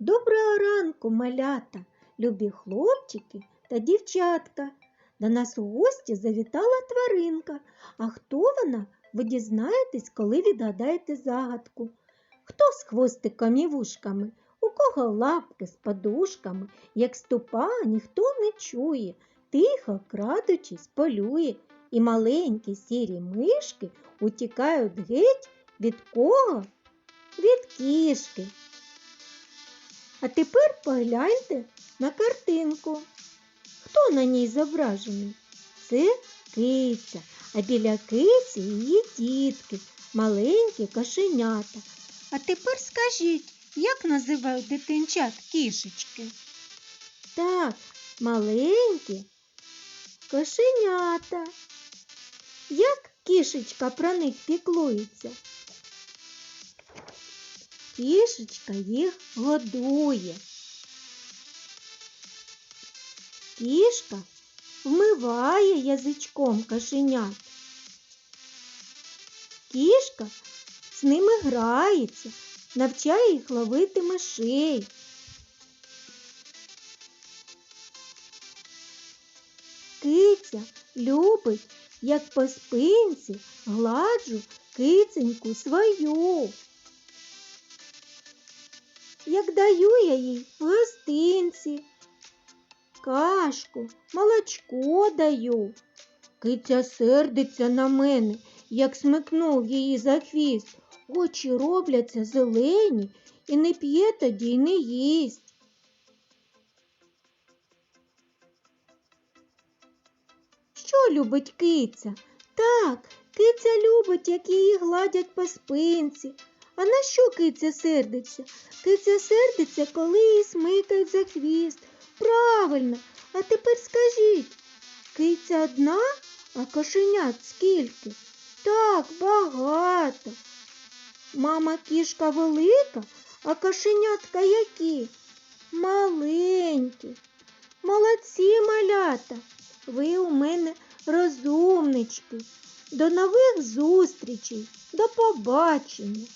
Доброго ранку, малята, любі хлопчики та дівчатка. До нас у гості завітала тваринка. А хто вона? Ви дізнаєтесь, коли відгадаєте загадку. Хто з хвостиком і вушками, у кого лапки з подушками, як ступа, ніхто не чує, тихо, крадучись, полює, і маленькі сірі мишки утікають геть від кого? Від кішки. А тепер погляньте на картинку. Хто на ній зображений? Це киця, а біля киці її дітки, маленькі кошенята. А тепер скажіть, як називають дитинчат кішечки? Так, маленькі кошенята. Як кішечка про них піклується? Кішечка їх годує. Кішка вмиває язичком кошенят. Кішка з ними грається, навчає їх ловити мишей. Киця любить, як по спинці гладжу киценьку свою. Як даю я їй в гостинці, кашку, молочко даю. Киця сердиться на мене, як смикнув її за хвіст. Очі робляться зелені і не п'є тоді й не їсть. Що любить киця? Так, киця любить, як її гладять по спинці. А на що киця сердиться? Киця сердиться, коли її смикають за хвіст. Правильно, а тепер скажіть, киця одна, а кошенят скільки? Так, багато. Мама кішка велика, а кошенятка які? Маленькі. Молодці малята. Ви у мене розумнички. До нових зустрічей. До побачення.